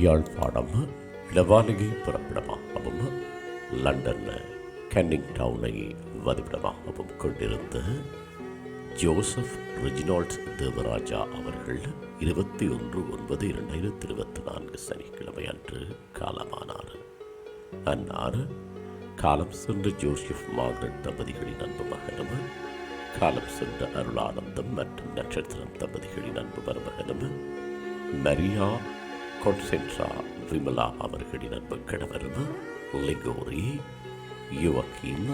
யாழ்ப்பாணம் லவாலிகை புறப்படமாகவும் London Canning டவுனை வதிவிடமாகவும் கொண்டிருந்த ஜோசப் ரெஜினால்ட் தேவராஜா அவர்கள் இருபத்தி ஒன்று ஒன்பது இரண்டாயிரத்தி இருபத்தி நான்கு சனிக்கிழமை அன்று காலமானார். அன்னார் காலம் சென்ற ஜோசப் மார்கரெட் தம்பதிகளின் அன்பு மகனும் காலம் சென்ற அருளானந்தம் மற்றும் நட்சத்திரம் தம்பதிகளின் அன்பு மருமகனும் மரியா கொன்சென்ட்ரா விமலா அவர்களின் அன்பு கணவரும் லிகோரி யுவக்கீம்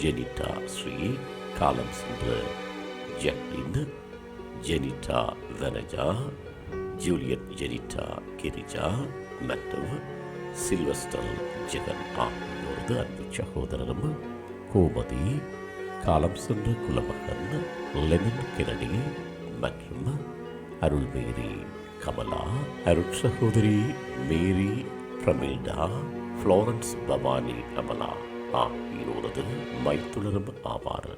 ஜெனிட்டா ஸ்ரீ காலம் சென்ற Jacqueline Jenita Venaja Juliet Jenita Girija மற்றும் சில்வஸ்டர் ஜெகன் ஆகியோரது அன்பு சகோதரரும் கோமதி காலம் சென்ற குலமகன் லெமன் கிரணி மற்றும் அருள்மேரி. கமலா அருட் சகோதரி மேரி பிரமில்டா ஃப்ளோரன்ஸ் பவானி அமலா. ஆகியோரது மைத்துளரும் ஆவார்.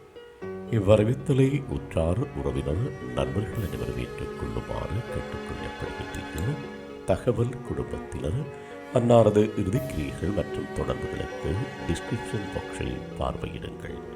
இவ்வரவித்தலை உற்றார் உறவினர் நண்பர்கள் அனைவரும் ஏற்றுக்கொள்ளுமாறு கேட்டுக்கொள்ளப்படுகின்றீர்கள். தகவல் குடும்பத்தினர் அன்னாரது இறுதிக்கிரியைகள் மற்றும் தொடர்புகளுக்கு டிஸ்கிரிப்ஷன் பாக்ஸில் பார்வையிடுங்கள்.